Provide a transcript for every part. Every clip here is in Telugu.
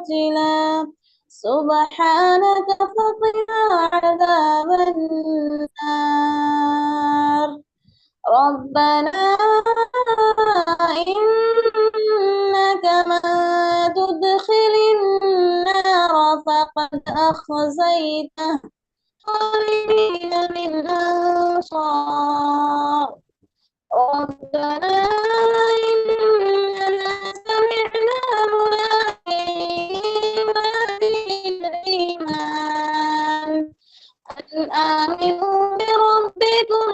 باطلا سبحانك فقنا عذاب النار. ربنا إنك من تدخل النار فقد أخزيته خالدين من أنصار. ربنا إننا آمنوا بربكم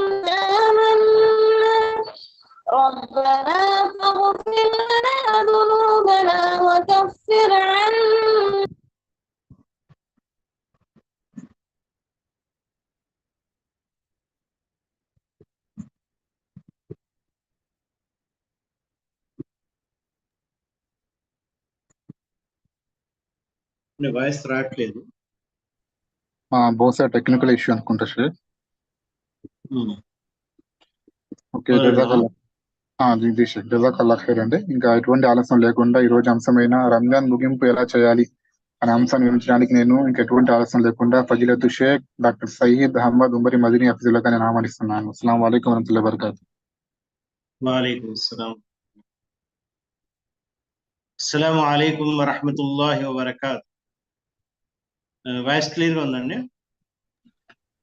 آمنا ربنا فاغفر لنا ذنوبنا وكفر عنا వాయిస్ రావట్లేదు ఆ, బహుశా టెక్నికల్ ఇష్యూ అనుకుంటా సార్. ఓకే? జజాకల్లా షేక్. జజాకల్లా ఖైర్ అండి ఇంకా ఎటువంటి ఆలస్యం లేకుండా ఈ రోజు అంశమైన రంజాన్ ముగింపు ఎలా చేయాలి అనే అంశాన్ని వివరించడానికి నేను ఇంకా ఎటువంటి ఆలస్యం లేకుండా ఫజిలతు షేక్ డాక్టర్ సయీద్ అహ్మద్ ఉమరి మదీని హఫీజుల్లాగా నేను ఆమరిస్తున్నాను అస్సలం వలైకం వరహతుల్లా వరకాతు వాలేకుం అస్సలాం. అస్సలాము అలైకుం వరహమతుల్లాహి వబర్కాత్. వాయిస్ క్లియర్గా ఉందండి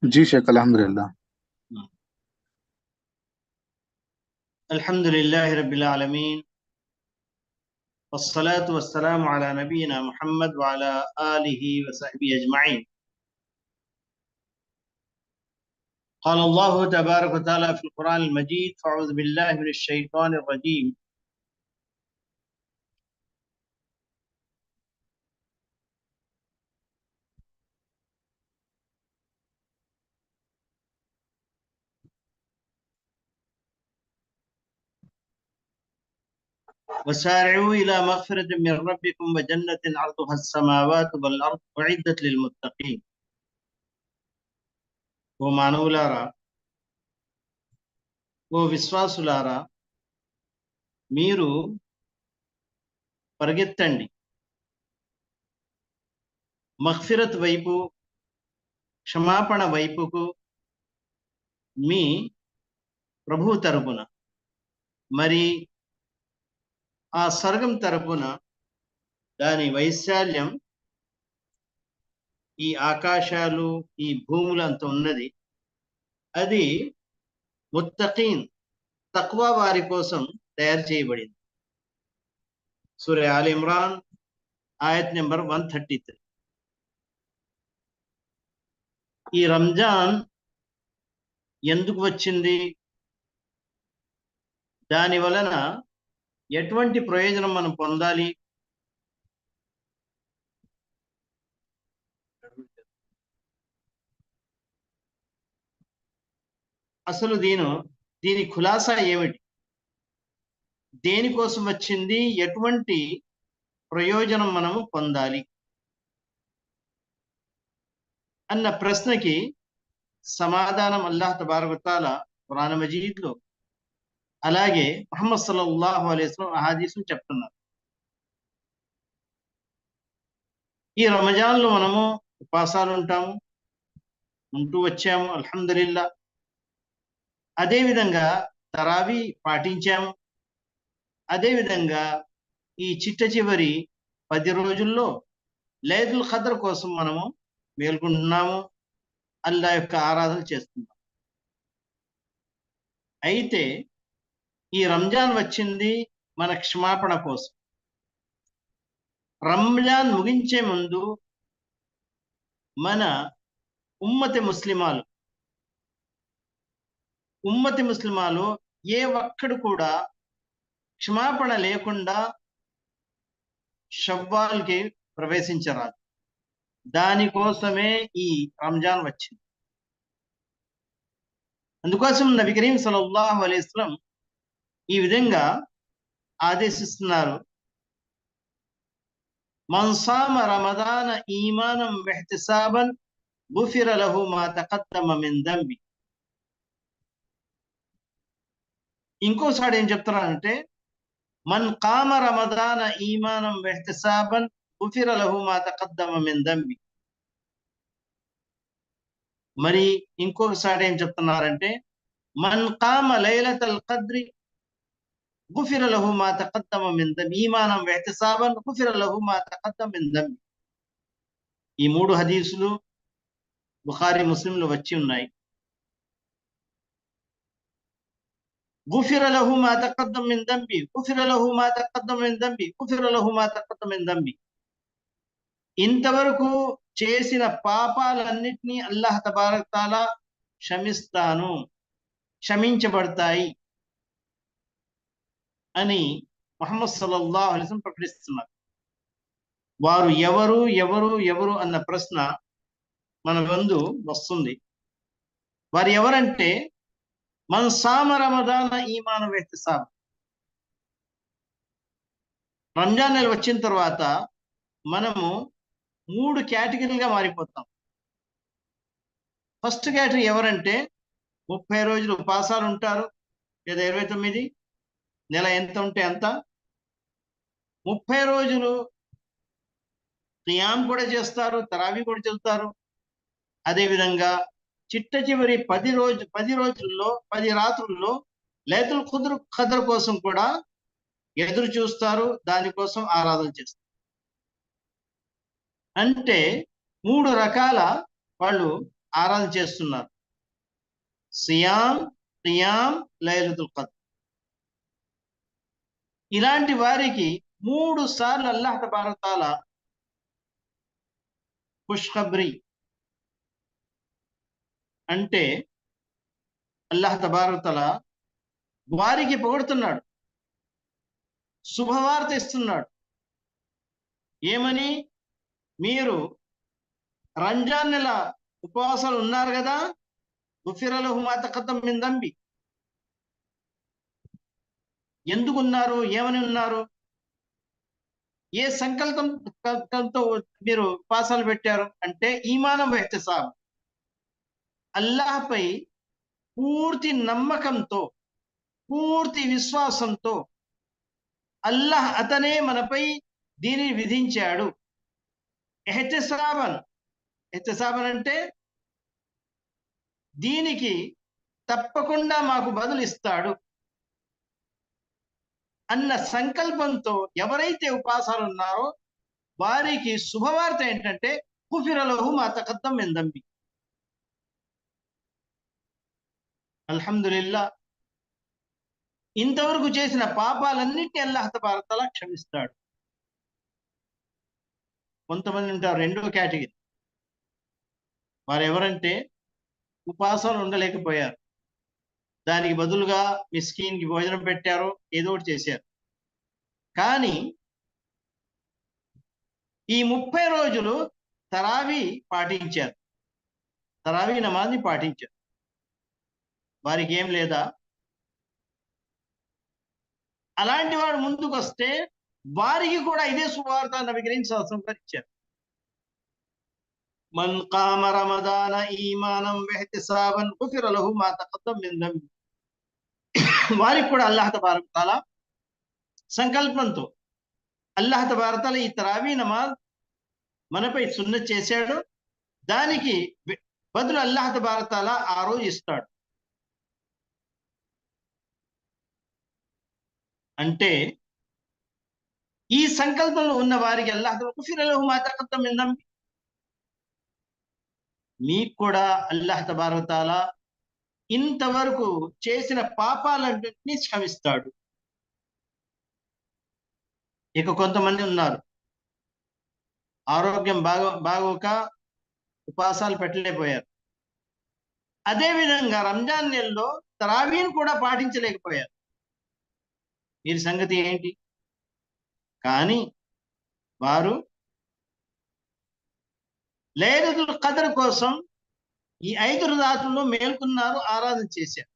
జీ షేక్ అల్హమ్దుల్లా الحمد لله رب العالمين والصلاة والسلام على نبينا محمد وعلى آله وصحبه أجمعين قال الله تبارك وتعالى في القرآن المجيد فأعوذ بالله من الشيطان الرجيم وسارعوا إلى مغفرة من ربكم وجنة عرضها السماوات والأرض أعدت للمتقين ఓ మానవులారా ఓ విశ్వాసులారా మీరు పరిగెత్తండి మగ్ఫిరత్ వైపు క్షమాపణ వైపుకు మీ ప్రభు తరపున మరి ఆ స్వర్గం తరపున దాని వైశాల్యం ఈ ఆకాశాలు ఈ భూములు అంత ఉన్నది. అది ముత్తకీన్ తక్కువ వారి కోసం తయారు చేయబడింది. సూర్య ఆల్ ఇమ్రాన్ ఆయత్ నెంబర్ వన్ థర్టీ త్రీ. ఈ రంజాన్ ఎందుకు వచ్చింది? దాని వలన ఎటువంటి ప్రయోజనం మనం పొందాలి? అసలు దీని దీని ఖులాసా ఏమిటి? దేనికోసం వచ్చింది? ఎటువంటి ప్రయోజనం మనము పొందాలి? అన్న ప్రశ్నకి సమాధానం అల్లాహ్ తబారకతాల పురాణ మజీద్లో అలాగే ముహమ్మద్ సల్లల్లాహు అలైస్లం అహాదీసు చెప్తున్నారు. ఈ రమజాన్లో మనము ఉపాసాలు ఉంటాము ఉంటూ వచ్చాము అల్హమ్దులిల్లా. అదేవిధంగా తరావి పాటించాము. అదేవిధంగా ఈ చిట్ట చివరి పది రోజుల్లో లైదుల్ ఖద్ర కోసం మనము మేల్కొంటున్నాము. అల్లా యొక్క ఆరాధన చేస్తున్నాం. అయితే ఈ రంజాన్ వచ్చింది మన క్షమాపణ కోసం. రంజాన్ ముగించే ముందు మన ఉమ్మతి ముస్లిమాలు ఉమ్మతి ముస్లిమాలు ఏ ఒక్కడు కూడా క్షమాపణ లేకుండా షవ్వాల్కి ప్రవేశించరాదు. దానికోసమే ఈ రంజాన్ వచ్చింది. అందుకోసం నబి కరీం సల్లల్లాహు ఈ విధంగా ఆదేశిస్తున్నారు. మన్సామ రమదాన ఈమానం వెహ్తిసాబన్ గుఫిర లహు మా తకద్దమ మిన్ దంబి ఇంకోసారి ఏం చెప్తున్నారంటే మన్ కామ రమదాన ఈమానం వెహ్తిసాబన్ గుఫిర లహు మా తకద్దమ మిన్ దంబి మరి ఇంకొకసారి ఏం చెప్తున్నారంటే మన్ కామ లైలతల్ ఖద్రి గుఫిర లహు మా తకద్దమ మిన్ దంబి ఈమానం వెహ్తిసాబన్ గుఫిర లహు మా తకద్దమ మిన్ ఈ మూడు హదీసులు బుఖారి ముస్లింలు వచ్చి ఉన్నాయి గుఫిర లహు మా తకద్దమ మిన్ దంబి గుఫిర లహు మా తకద్దమ మిన్ దంబి గుఫిర లహు మా తకద్దమ మిన్ దంబి ఇంతవరకు చేసిన పాపాలన్నిటినీ అల్లాహ్ తబారక్ తాలా క్షమిస్తాను క్షమించబడతాయి అని మొహమ్మద్ సల్లల్లా అలైహి ప్రకటిస్తున్నారు. వారు ఎవరు ఎవరు ఎవరు అన్న ప్రశ్న మన ముందు వస్తుంది. వారు ఎవరంటే మన సామ రమదాన ఈమాన వ్యక్తి సామ. రంజాన్ నెల వచ్చిన తర్వాత మనము మూడు కేటగిరీలుగా మారిపోతాం. ఫస్ట్ కేటగిరీ ఎవరంటే ముప్పై రోజులు ఉపాసాలు ఉంటారు లేదా ఇరవై తొమ్మిది నెల ఎంత ఉంటే అంత? ముప్పై రోజులు క్రియాం కూడా చేస్తారు తరావి కూడా చెబుతారు అదేవిధంగా చిట్ట చివరి పది రోజు పది రోజుల్లో పది రాత్రుల్లో లేతుల కుదురు ఖదర్ కోసం కూడా ఎదురు చూస్తారు దానికోసం ఆరాధన చేస్తారు. అంటే మూడు రకాల వాళ్ళు ఆరాధన చేస్తున్నారు. సియాం సియాం లైలతుల్ కద్ ఇలాంటి వారికి మూడు సార్లు అల్లాహ్ తబారతాల ఖుష్ఖబ్రి అంటే అల్లాహ్ తబారతల వారికి పొగుడుతున్నాడు. శుభవార్త ఇస్తున్నాడు. ఏమని? మీరు రంజాన్ నెల ఉపవాసాలు ఉన్నారు కదా? గుఫిరలహు మాతకతం మిందంబి ఎందుకు ఉన్నారు ఏమని ఉన్నారు? ఏ సంకల్పంతో మీరు ఉపాసాలు పెట్టారు? అంటే ఈమానం వ్యక్తసాబ్ అల్లాహపై పూర్తి నమ్మకంతో పూర్తి విశ్వాసంతో అల్లాహ్ అతనే మనపై దీనిని విధించాడు. ఎహ్తిసాబన్. ఎహ్తిసాబన్ అంటే దీనికి తప్పకుండా మాకు బదులు ఇస్తాడు. అన్న సంకల్పంతో ఎవరైతే ఉపాసాలు ఉన్నారో వారికి శుభవార్త ఏంటంటే కుఫిరలహు మా తకద్దం ఎందంబి అల్హమ్దుల్లా ఇంతవరకు చేసిన పాపాలన్నింటి అల్లాహ్ తబారతల క్షమిస్తాడు. కొంతమంది ఉంటారు రెండో కేటగిరీ. వారు ఎవరంటే ఉపాసాలు ఉండలేకపోయారు దానికి బదులుగా మిస్కీన్కి భోజనం పెట్టారు ఏదో ఒకటి చేశారు. కానీ ఈ ముప్పై రోజులు తరావి పాటించారు. తరావి నమాజ్ని పాటించారు. వారికి ఏం లేదా? అలాంటి వాడు ముందుకు వస్తే వారికి కూడా ఇదే సువార్త నవీకరించి ఇచ్చారు మన్ కామ రమదాన ఈమానం వెహ్తిసాబన్ గుఫిర లహు మా తఖద్దం వారికి కూడా అల్లాహ తబారతాల సంకల్పంతో అల్లాహ తబారతాల ఈ తరావీ నమాజ్ మనపై సున్న చేశాడు. దానికి బదులు అల్లాహ తబారతాల ఆ రోజు ఇస్తాడు. అంటే ఈ సంకల్పంలో ఉన్న వారికి అల్లాహ్ మీకు కూడా అల్లాహ్ తబారతాల ఇంతవరకు చేసిన పాపాలన్నింటినీ క్షమిస్తాడు. ఇక కొంతమంది ఉన్నారు. ఆరోగ్యం బాగో బాగోక ఉపాసాలు పెట్టలేకపోయారు. అదేవిధంగా రంజాన్ నెలలో తరావీని కూడా పాటించలేకపోయారు. వీరి సంగతి ఏంటి? కానీ వారు లైలతుల్ కదర్ కోసం ఈ ఐదు రాత్రుల్లో మేల్కొన్నారు ఆరాధన చేశారు.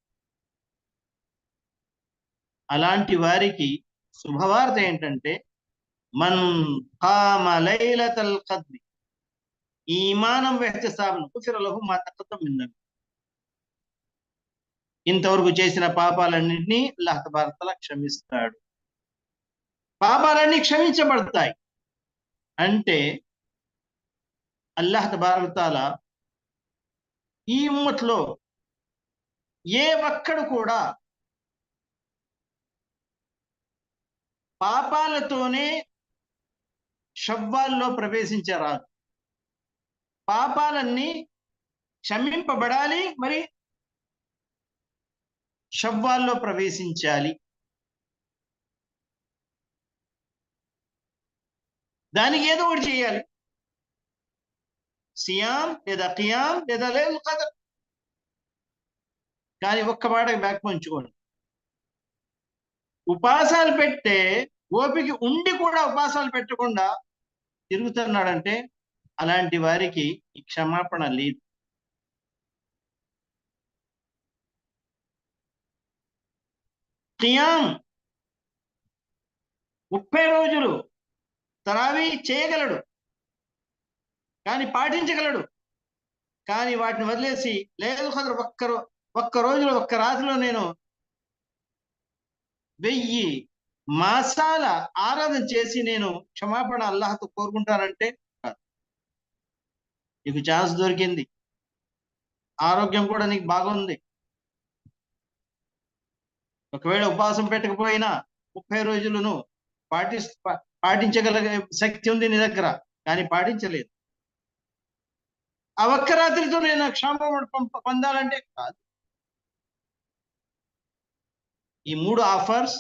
అలాంటి వారికి శుభవార్త ఏంటంటే మన్ కామలైలతల్ కద్రి ఈమానం వ్యక్తసాబను కుఫిరలహు మా తక్కువ మిందని ఇంతవరకు చేసిన పాపాలన్నింటినీ లహత భారతల క్షమిస్తాడు. పాపాలన్నీ క్షమించబడతాయి. అంటే అల్లాహ్ తబారతాల ఈ ఉమ్మట్లో ఏ ఒక్కడు కూడా పాపాలతోనే షవ్వాల్లో ప్రవేశించరాదు పాపాలన్నీ క్షమింపబడాలి మరి షవ్వాల్లో ప్రవేశించాలి. దానికి ఏదో ఒకటి చేయాలి. సియాం లేదా ఖియాం లేదా లేదు కదర్ కానీ ఒక్క మాట బ్యాక్ పంచుకోండి ఉపాసాలు పెట్టే ఓపిక ఉండి కూడా ఉపాసాలు పెట్టకుండా తిరుగుతున్నాడంటే అలాంటి వారికి ఈ క్షమాపణ లేదు ఖియాం ముప్పై రోజులు తరావి చేయగలడు. కానీ పాటించగలడు. కానీ వాటిని వదిలేసి లేదు కదా ఒక్కరో ఒక్క రోజులో ఒక్క రాత్రిలో నేను వెయ్యి మాసాల ఆరాధన చేసి నేను క్షమాపణ అల్లాహతో కోరుకుంటానంటే నీకు ఛాన్స్ దొరికింది. ఆరోగ్యం కూడా నీకు బాగుంది. ఒకవేళ ఉపవాసం పెట్టకపోయినా ముప్పై రోజులను పాటి పాటించగల శక్తి ఉంది నీ దగ్గర. కానీ పాటించలేదు. ఆ ఒక్క రాత్రితో నేను క్షమాపణ పొందాలంటే కాదు. ఈ మూడు ఆఫర్స్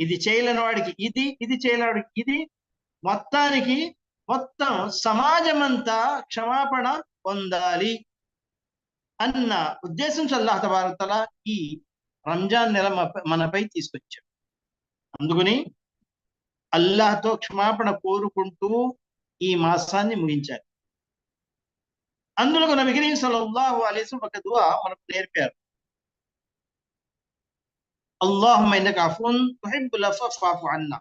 ఇది చేయలేని వాడికి ఇది ఇది చేయలేని వాడికి ఇది మొత్తానికి మొత్తం సమాజం అంతా క్షమాపణ పొందాలి అన్న ఉద్దేశం అల్లాహ్ భారతల ఈ రంజాన్ నెల మనపై తీసుకొచ్చాడు. అందుకని అల్లాహ్తో క్షమాపణ కోరుకుంటూ ఈ మాసాన్ని ముగించాలి. అందులో నబి కరీం సల్లల్లాహు అలైహి వసల్లం ఒక దువా మనకు నేర్పారు అల్లాహుమ్మ ఇన్నక అఫున్ తుహిబ్బుల్ అఫ్వ ఫాఫు అన్నా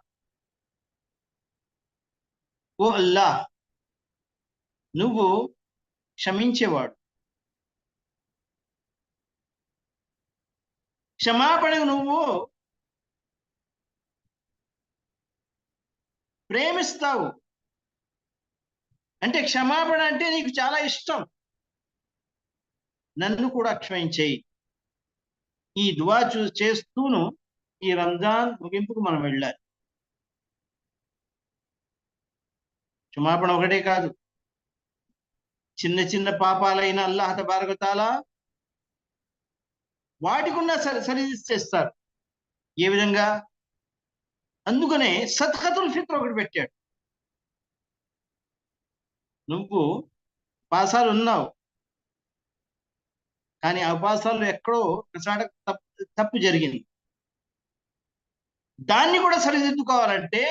ఓ అల్లాహ్ నువ్వు క్షమించేవాడు క్షమాపణకు నువ్వు ప్రేమిస్తావు అంటే క్షమాపణ అంటే నీకు చాలా ఇష్టం. నన్ను కూడా క్షమించేయి ఈ దువా చూ చేస్తూను ఈ రంజాన్ ముగింపుకు మనం వెళ్ళాలి. క్షమాపణ ఒకటే కాదు. చిన్న చిన్న పాపాలైన అల్లాహ బారగతాలా వాటికున్న సరి సరి చేస్తారు. ఏ విధంగా? అందుకనే సత్కతుల్ ఫిత్ర ఒకటి పెట్టాడు. నువ్వు పాసాలు ఉన్నావు కానీ ఆ ఉపాసాలు ఎక్కడో ఒకసారి తప్పు తప్పు జరిగింది దాన్ని కూడా సరిదిద్దుకోవాలంటే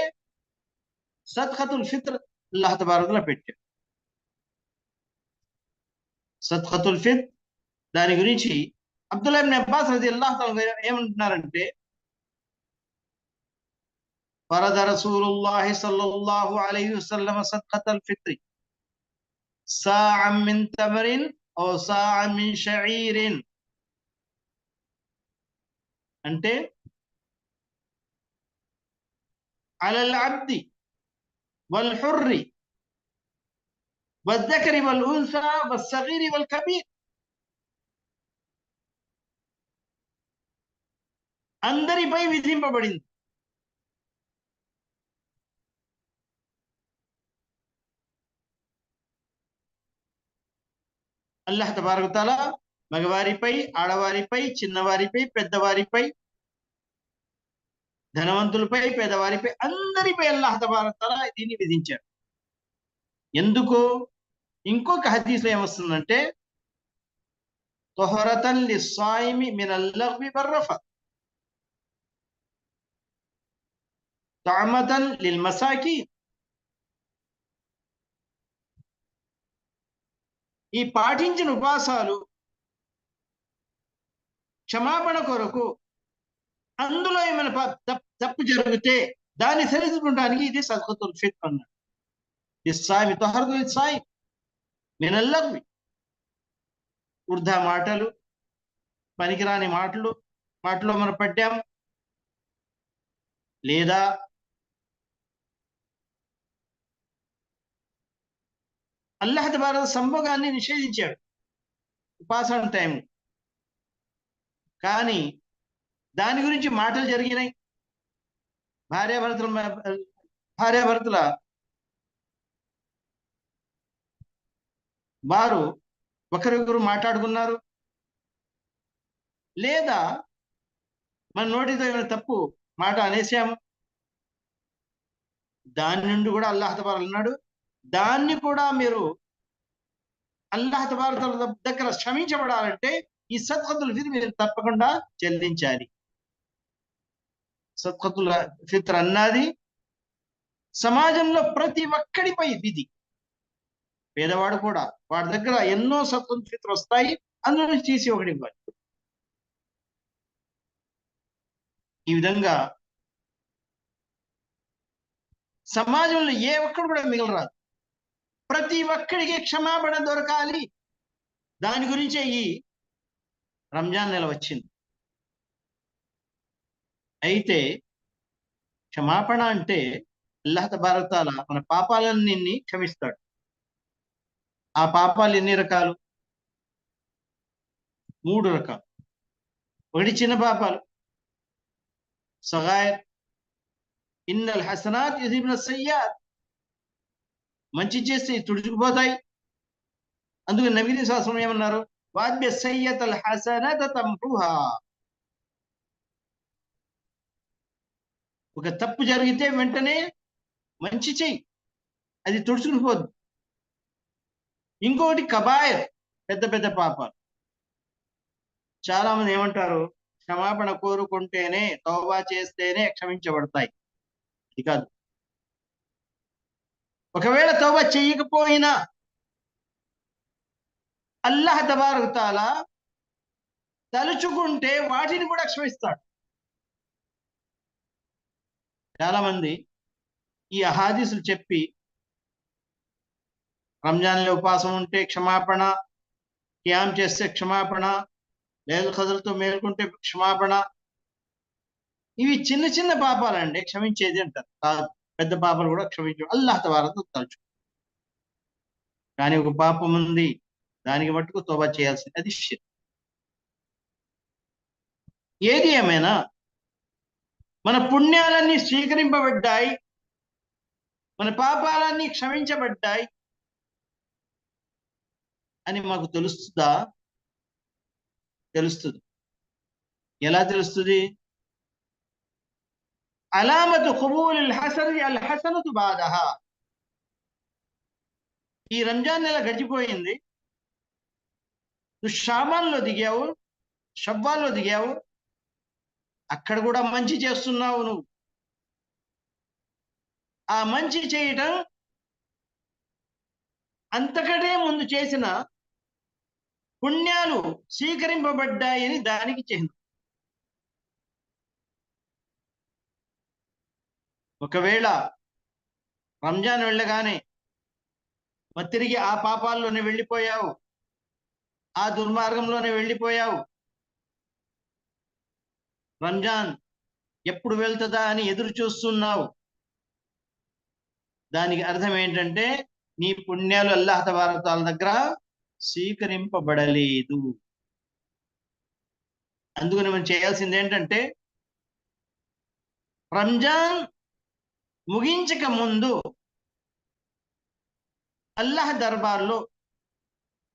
సత్కతుల్ ఫిత్ర్ అల్లాహ్ తబారకులో పెట్టాడు సత్కతుల్ ఫిత్ దాని గురించి అబ్దుల్లా ఇబ్న్ అబ్బాస్ రది అల్లాహ్ ఏమంటున్నారంటే فرض رسول الله صلى الله عليه وسلم صدقة الفطر ساعا من تمر أو ساعا من شعير అంటే على العبد والحر والذكر والأنثى والصغير والكبير అందరిపై విధింపబడింది అల్లహ తబారకుతాల మగవారిపై ఆడవారిపై చిన్నవారిపై పెద్దవారిపై ధనవంతులపై పేదవారిపై అందరిపై అల్లాహ తబారకుతాల దీన్ని విధించారు ఎందుకు? ఇంకొక హదీస్లో ఏమొస్తుందంటే తొహరతన్ లిస్సాయిమి మినల్లగ్వి బర్రఫ తామతన్ లిల్ మసాకీన్. ఈ పాటించిన ఉపాసాలు క్షమాపణ కొరకు అందులో ఏమైనా తప్పు జరిగితే దాన్ని సరిదిద్దడానికి ఇది సద్గతుల్ ఫిత్ అన్నాడు ఇస్సాయి తొహరదు ఇస్సాయి మినల్లగ్వి వృధా మాటలు పనికిరాని మాటలు మాటలో మనం పడ్డాం. లేదా అల్లాహ్ భారత సంభోగాన్ని నిషేధించాడు ఉపాసన టైం కానీ దాని గురించి మాటలు జరిగినాయి. భార్యాభర్తల భార్యాభర్తల వారు ఒకరికొకరు మాట్లాడుకున్నారు. లేదా మన నోటితో ఏమైనా తప్పు మాట అనేసాము దాని నుండి కూడా అల్లాహతబార్ అన్నాడు. దాన్ని కూడా మీరు అల్లాహ్ తబార్ దగ్గర క్షమించబడాలంటే ఈ సత్కతుల ఫిర్ మీరు తప్పకుండా చెల్లించాలి. సత్కతుల ఫిత్ర అన్నది సమాజంలో ప్రతి ఒక్కడిపై విధి. పేదవాడు కూడా వాడి దగ్గర ఎన్నో సద్గతుల ఫిత్ర వస్తాయి అందులో చేసి ఒకటి ఇవ్వాలి. ఈ విధంగా సమాజంలో ఏ ఒక్కడు కూడా మిగలరాదు. ప్రతి ఒక్కడికి క్షమాపణ దొరకాలి. దాని గురించే ఈ రంజాన్ నెల వచ్చింది. అయితే క్షమాపణ అంటే అల్లహత భారతాల మన పాపాలన్నీ క్షమిస్తాడు. ఆ పాపాలు ఎన్ని రకాలు? మూడు రకాలు. ఒకటి చిన్న పాపాలు. సగాయర్ ఇన్నల్ హసనాత్ యుధిబ్న సయ్యాత్. మంచి చేస్తే తుడుచుకుపోతాయి. అందుకు నవీన శాస్త్రం ఏమన్నారు? వాద్య సయ్యత్ అల్ హసనత ఒక తప్పు జరిగితే వెంటనే మంచి చెయ్యి. అది తుడుచుకుని ఇంకోటి ఇంకొకటి కబాయర్ పెద్ద పెద్ద పాపాలు. చాలా మంది ఏమంటారు? క్షమాపణ కోరుకుంటేనే తోబా చేస్తేనే క్షమించబడతాయి. ఇది కాదు. ఒకవేళ తోబ చెయ్యకపోయినా అల్లహ తబారక్ తలుచుకుంటే వాటిని కూడా క్షమిస్తాడు. చాలా మంది ఈ అహాదీసులు చెప్పి రంజాన్లో ఉపాసం ఉంటే క్షమాపణ క్యాం చేస్తే క్షమాపణ లేదు కథలతో మేలుకుంటే క్షమాపణ. ఇవి చిన్న చిన్న పాపాలండి క్షమించేది అంటారు. కాదు. పెద్ద పాపలు కూడా క్షమించు. అల్లాహ్ తవారతో తలుచు. కానీ ఒక పాపం ఉంది. దానికి మట్టుకు తోబా చేయాల్సింది. అది షిర్ ఏది ఏమైనా మన పుణ్యాలన్నీ స్వీకరింపబడ్డాయి. మన పాపాలన్నీ క్షమించబడ్డాయి. అని మాకు తెలుస్తుందా? తెలుస్తుంది. ఎలా తెలుస్తుంది? అలామతు ఖుబూల్ హసన్ అల్ హసనతు బాదహ ఈ రంజాన్ నెల గడిచిపోయింది నువ్వు షాబాన్లో దిగావు షవ్వాల్లో దిగావు అక్కడ కూడా మంచి చేస్తున్నావు నువ్వు ఆ మంచి చేయటం అంతకంటే ముందు చేసిన పుణ్యాలు స్వీకరింపబడ్డాయని దానికి చిహ్నం ఒకవేళ రంజాన్ వెళ్ళగానే తిరిగి ఆ పాపాల్లోనే వెళ్ళిపోయావు ఆ దుర్మార్గంలోనే వెళ్ళిపోయావు. రంజాన్ ఎప్పుడు వెళ్తుందా అని ఎదురు చూస్తున్నావు. దానికి అర్థం ఏంటంటే నీ పుణ్యాలు అల్లాహత తబారతాల దగ్గర స్వీకరింపబడలేదు. అందుకని మనం చేయాల్సింది ఏంటంటే రంజాన్ ముగించక ముందు అల్లాహ్ దర్బార్లో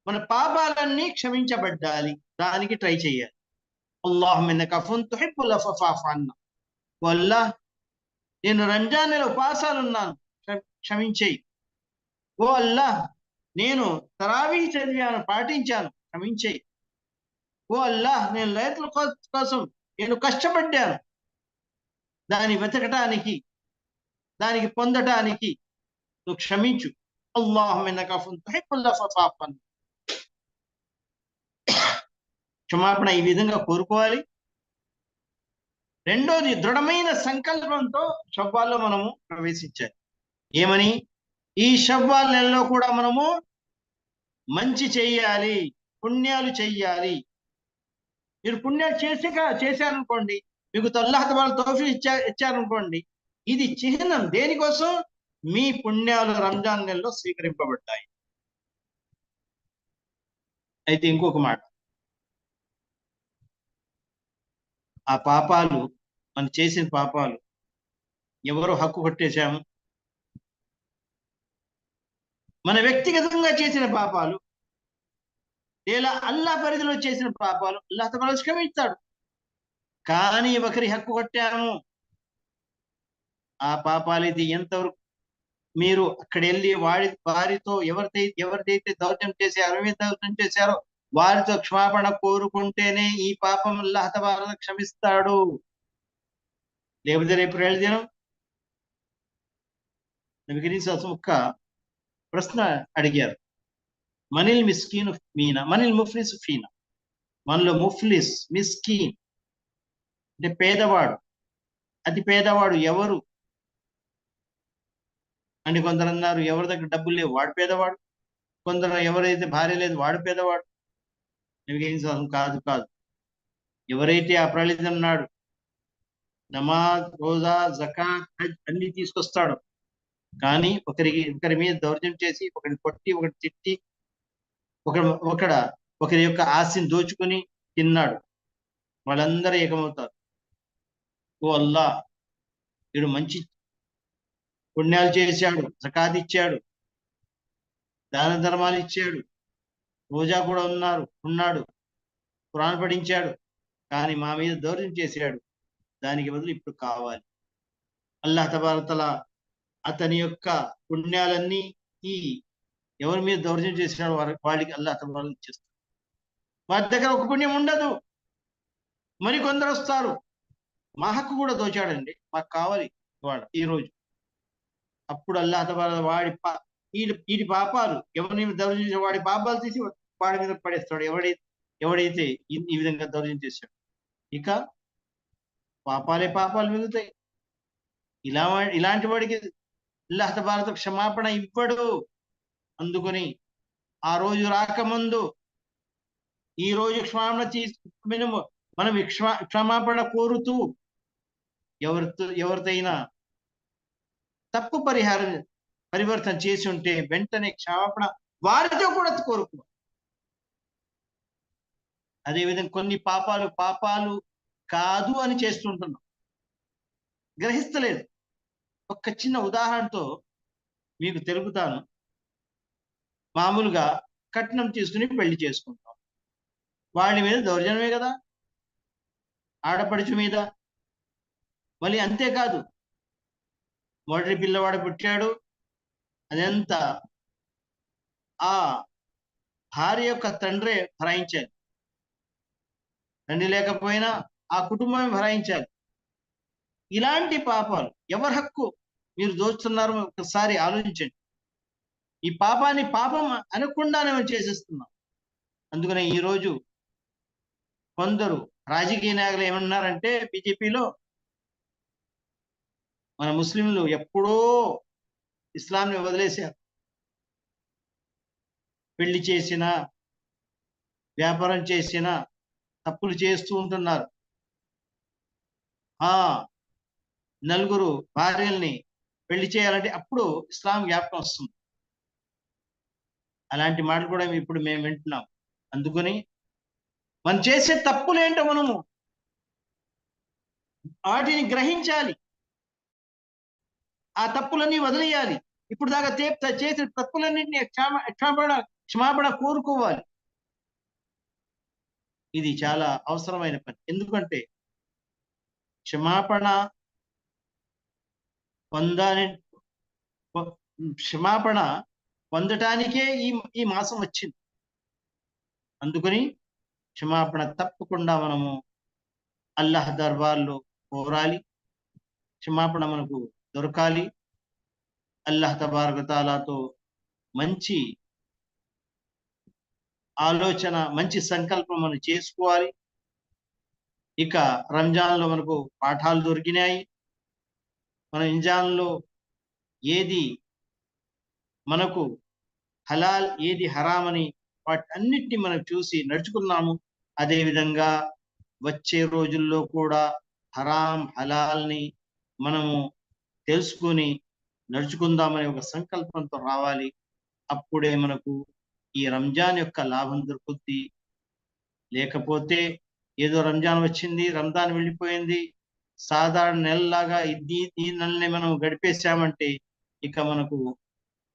మన పాపాలన్నీ క్షమించబడ్డాలి. దానికి ట్రై చేయాలి. అల్లాహ్ నేను రంజాన్ నెల ఉపాసాలు ఉన్నాను క్షమించేయి. ఓ అల్లా నేను తరావీ చదివాను పాటించాను. క్షమించేయి. ఓ అల్లా నేను రైతుల కోసం నేను కష్టపడ్డాను. దాన్ని వెతకటానికి దానికి పొందటానికి నువ్వు క్షమించు. క్షమాపణ ఈ విధంగా కోరుకోవాలి. రెండోది దృఢమైన సంకల్పంతో షవ్వాల్లో మనము ప్రవేశించాలి. ఏమని? ఈ షవ్వాల్ నెలలో కూడా మనము మంచి చెయ్యాలి పుణ్యాలు చెయ్యాలి మీరు పుణ్యాలు చేసి చేశారనుకోండి మీకు తల్లాహత వాళ్ళ తోఫీ ఇచ్చా ఇచ్చారనుకోండి ఇది చిహ్నం దేనికోసం? మీ పుణ్యాలు రంజాన్ నెలలో స్వీకరింపబడ్డాయి. అయితే ఇంకొక మాట. ఆ పాపాలు మనం చేసిన పాపాలు ఎవరు హక్కు కొట్టేశాము? మన వ్యక్తిగతంగా చేసిన పాపాలు లేదా అల్లా పరిధిలో చేసిన పాపాలు అల్లా తమలో క్షమిస్తాడు కానీ ఒకరి హక్కు కొట్టాము? ఆ పాపాలు ఇది ఎంతవరకు మీరు అక్కడ వెళ్ళి వాడి వారితో ఎవరిదైతే ఎవరిదైతే దౌత్యం చేశారో ఏ దౌత్యం చేశారో వారితో క్షమాపణ కోరుకుంటేనే ఈ పాపం అల్లాహ్ క్షమిస్తాడు. లేకపోతే రేపు రేళ్ళ దినం ఒక్క ప్రశ్న అడిగారు. మనిల్ మిస్కీన్ మీనా మనిల్ ముఫ్లిస్ ఫీనా? మనలో ముఫ్లిస్ మిస్కీన్ అంటే పేదవాడు. అతి పేదవాడు ఎవరు? అని కొందరు అన్నారు ఎవరి దగ్గర డబ్బులు లేవు? వాడు పేదవాడు. కొందరు ఎవరైతే భార్య లేదు వాడు పేదవాడు. ఏం కాదు కాదు. ఎవరైతే అప్రళితం ఉన్నాడు నమాజ్ రోజా జకా హజ్ అన్ని తీసుకొస్తాడు కానీ ఒకరికి ఒకరి మీద దౌర్జం చేసి ఒకరిని కొట్టి ఒకటి తిట్టి ఒక ఒకడ ఒకరి యొక్క ఆస్తిని దోచుకుని తిన్నాడు. వాళ్ళందరూ ఏకమవుతారు. ఓ అల్లా వీడు మంచి పుణ్యాలు చేశాడు జకాత్ ఇచ్చాడు దాన ధర్మాలు ఇచ్చాడు రోజా కూడా ఉన్నారు ఉన్నాడు పురాణ పఠించాడు కానీ మా మీద దౌర్యం చేశాడు. దానికి బదులు ఇప్పుడు కావాలి. అల్లాహ్ తబారతల అతని యొక్క పుణ్యాలన్నీ ఈ ఎవరి మీద దౌర్జన్యం చేసినాడు వారి వాళ్ళకి అల్లాహ్ తబారత ఇచ్చేస్తాడు. వారి దగ్గర ఒక పుణ్యం ఉండదు. మరి కొందరు వస్తారు. మా హక్కు కూడా దోచాడండి. మాకు కావాలి వాడు ఈ రోజు. అప్పుడు అల్లా తబారత వాడి వీడి వీడి పాపాలు ఎవరిని దౌర్జన్యం వాడి పాపాలు తీసి వాడి మీద పడేస్తాడు. ఎవడై ఎవడైతే ఈ- విధంగా దౌర్జన్యం చేశాడు. ఇక పాపాలే పాపాలు మిగులుతాయి. ఇలా ఇలాంటి వాడికి అల్లాహ భారత క్షమాపణ ఇవ్వడు. అందుకొని ఆ రోజు రాకముందు ఈ రోజు క్షమాపణ తీసు మనం క్షమా క్షమాపణ కోరుతూ ఎవరితో ఎవరితైనా తప్పు పరిహారం పరివర్తన చేసి ఉంటే వెంటనే క్షమాపణ వారితో కూడా కోరుకో. అదేవిధంగా కొన్ని పాపాలు పాపాలు కాదు అని చేస్తుంటున్నాం గ్రహిస్తలేదు. ఒక చిన్న ఉదాహరణతో మీకు తెలుపుతాను. మామూలుగా కట్నం తీసుకుని పెళ్ళి చేసుకుంటాం. వాడి మీద దౌర్జన్యమే కదా? ఆడపడుచు మీద? మళ్ళీ అంతేకాదు. మొదటి పిల్లవాడు పుట్టాడు. అదంత ఆ భార్య యొక్క తండ్రే భరాయించాలి. తండ్రి లేకపోయినా ఆ కుటుంబమే భరాయించాలి. ఇలాంటి పాపాలు ఎవరి హక్కు మీరు దోస్తున్నారు ఒకసారి ఆలోచించండి. ఈ పాపాన్ని పాపం అనకుండానే మేము చేసేస్తున్నాం. అందుకనే ఈరోజు కొందరు రాజకీయ నాయకులు ఏమన్నారంటే బీజేపీలో మన ముస్లింలు ఎప్పుడో ఇస్లాంని వదిలేశారు. పెళ్ళి చేసిన వ్యాపారం చేసిన తప్పులు చేస్తూ ఉంటున్నారు. ఆ నలుగురు భార్యల్ని పెళ్ళి చేయాలంటే అప్పుడు ఇస్లాం జ్ఞాపకం వస్తుంది. అలాంటి మాటలు కూడా ఇప్పుడు మేము వింటున్నాం. అందుకని మనం చేసే తప్పులేంటో మనము వాటిని గ్రహించాలి. ఆ తప్పులన్నీ వదిలేయాలి. ఇప్పుడు దాకా తే- చేసిన తప్పులన్నింటినీ క్షమాపణ క్షమాపణ కోరుకోవాలి. ఇది చాలా అవసరమైన పని. ఎందుకంటే క్షమాపణ పొందాని క్షమాపణ పొందటానికే ఈ ఈ మాసం వచ్చింది. అందుకని క్షమాపణ తప్పకుండా మనము అల్లాహ్ దర్బార్లో కోరాలి. క్షమాపణ మనకు దొరకాలి. అల్లాహ్ తబారక మంచి ఆలోచన మంచి సంకల్పం మనం చేసుకోవాలి. ఇక రంజాన్లో మనకు పాఠాలు దొరికినాయి. మన రంజాన్లో ఏది మనకు హలాల్ ఏది హరామ్ అని వాటన్నిటిని మనం చూసి నడుచుకున్నాము. అదేవిధంగా వచ్చే రోజుల్లో కూడా హరాం హలాల్ని మనము తెలుసుకొని నడుచుకుందామనే ఒక సంకల్పంతో రావాలి. అప్పుడే మనకు ఈ రంజాన్ యొక్క లాభం దొరుకుద్ది. లేకపోతే ఏదో రంజాన్ వచ్చింది రంజాన్ వెళ్ళిపోయింది. సాధారణ నెలలాగా ఇది ఈ నెలని మనం గడిపేశామంటే ఇక మనకు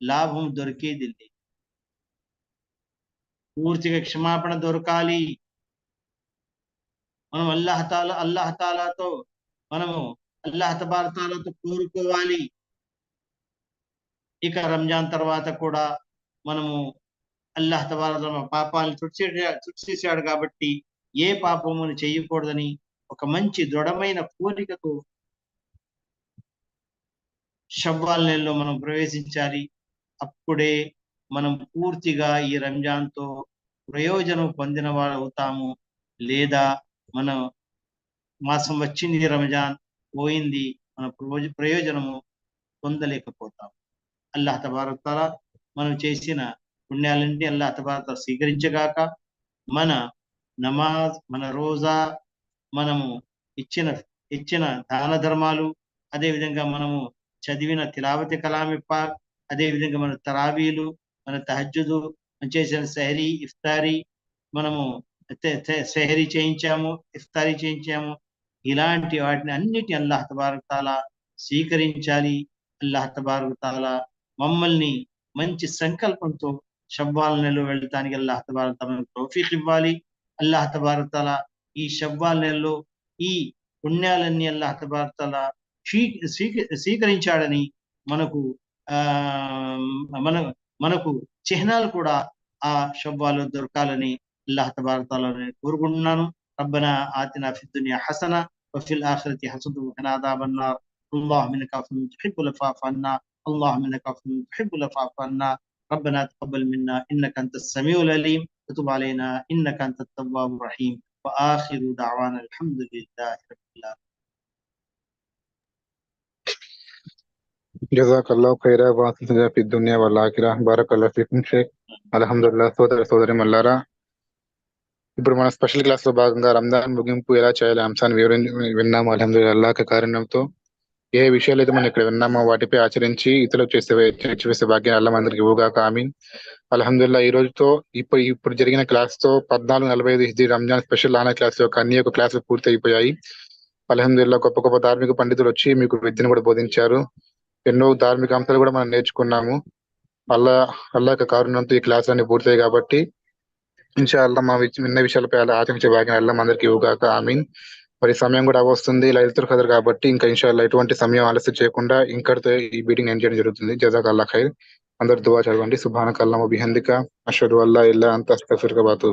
లాభం దొరికేది పూర్తిగా క్షమాపణ దొరకాలి. మనం అల్లాహతాల అల్లహతాలతో మనము అల్లా తబారతాలతో కోరుకోవాలి. ఇక రంజాన్ తర్వాత కూడా మనము అల్లాహ్ తబారత పాపాలను తుడిచే తుడిచేసాడు కాబట్టి ఏ పాపమును చేయకూడదని ఒక మంచి దృఢమైన కోరికతో షవ్వాల్ నెలలో మనం ప్రవేశించాలి. అప్పుడే మనం పూర్తిగా ఈ రంజాన్తో ప్రయోజనం పొందిన వారు అవుతాము. లేదా మన మాసం వచ్చింది రంజాన్. పోయింది. మన ప్రయోజనము పొందలేకపోతాం. అల్లాహ్ తబారతాల మనం చేసిన పుణ్యాలన్నీ అల్లాహ తబారత స్వీకరించగాక మన నమాజ్ మన రోజా మనము ఇచ్చిన ఇచ్చిన దాన ధర్మాలు అదేవిధంగా మనము చదివిన తిలావతి కలామి పాక్ అదే విధంగా మన తరావీలు మన తహజ్జుదు మనం చేసిన సెహరీ ఇఫ్తారీ మనము తె- సెహరీ చేయించాము ఇఫ్తారీ చేయించాము ఇలాంటి వాటిని అన్నిటి అల్లాహ్ తబారక్ స్వీకరించాలి. అల్లాహ్ తబారక్ మమ్మల్ని మంచి సంకల్పంతో షవ్వాల నెలలో వెళ్ళటానికి అల్లాహ్ తబారక్ తాలా ఇవ్వాలి. అల్లాహ్ తబారతాల ఈ షవ్వాల నెలలో ఈ పుణ్యాలన్నీ అల్లాహ్ తబారతాల స్వీ- స్వీక- స్వీకరించాడని మనకు ఆ మన మనకు చిహ్నాలు కూడా ఆ షవ్వాలో దొరకాలని అల్లాహ్ తబారతాలని కోరుకుంటున్నాను. ربنا آتنا في الدنيا حسنة وفي الآخرة حسنة وقنا عذاب النار اللهم إنك عفو تحب العفو عنا اللهم إنك عفو تحب العفو عنا ربنا تقبل منا إنك أنت السميع العليم وتب علينا إنك أنت التواب الرحيم وآخر دعوانا الحمد لله رب العالمين జజాకల్లా ఖైరా వాసిందా ఫి దునియా వల్ ఆఖిరా బారకల్లా ఫీకుం షేక్ అల్హమ్దుల్లా సోదర సోదరి మల్లారా ఇప్పుడు మన స్పెషల్ క్లాస్లో భాగంగా రంజాన్ ముగింపు ఎలా చేయాలి? అంశాన్ని వివరించి విన్నాము అల్హమ్దుల్లా కారణంతో ఏ విషయాలు అయితే మనం ఇక్కడ విన్నామో వాటిపై ఆచరించి ఇతరులకు చేసే చేసే భాగ్యం అల్లం అందరికి ఇవ్వగాక. ఆమీన్. అల్హమ్దుల్లా ఈ రోజుతో ఇప్పుడు ఇప్పుడు జరిగిన క్లాస్తో పద్నాలుగు నలభై ఐదు హిజీ రంజాన్ స్పెషల్ ఆనా క్లాస్ యొక్క అన్ని యొక్క క్లాసులు పూర్తి అయిపోయాయి అల్హమ్దుల్లా గొప్ప గొప్ప ధార్మిక పండితులు వచ్చి మీకు విద్యను కూడా బోధించారు. ఎన్నో ధార్మిక అంశాలు కూడా మనం నేర్చుకున్నాము. అల్లా అల్లా కారణంతో ఈ క్లాస్ అన్ని పూర్తయి కాబట్టి ఇన్షాల్లా మా విన్న విషయాలపై అలా ఆచరించే భాగ్యం అల్లా అందరికి ఇవ్వగాక. మీన్ మరి సమయం కూడా వస్తుంది లలితుల్ ఖదర్ కాబట్టి ఇంకా ఇన్షాల్లా ఎటువంటి సమయం ఆలస్యం చేయకుండా ఇంకటితో ఈ మీటింగ్ ఎండ్ చేయడం జరుగుతుంది. జజాక్ అల్లా ఖైర్. అందరు దువా చదవండి. సుభానక్ అల్లా బిహందిక అషదు అల్లా ఇల్లా అంత అస్తఫిర్క బాతు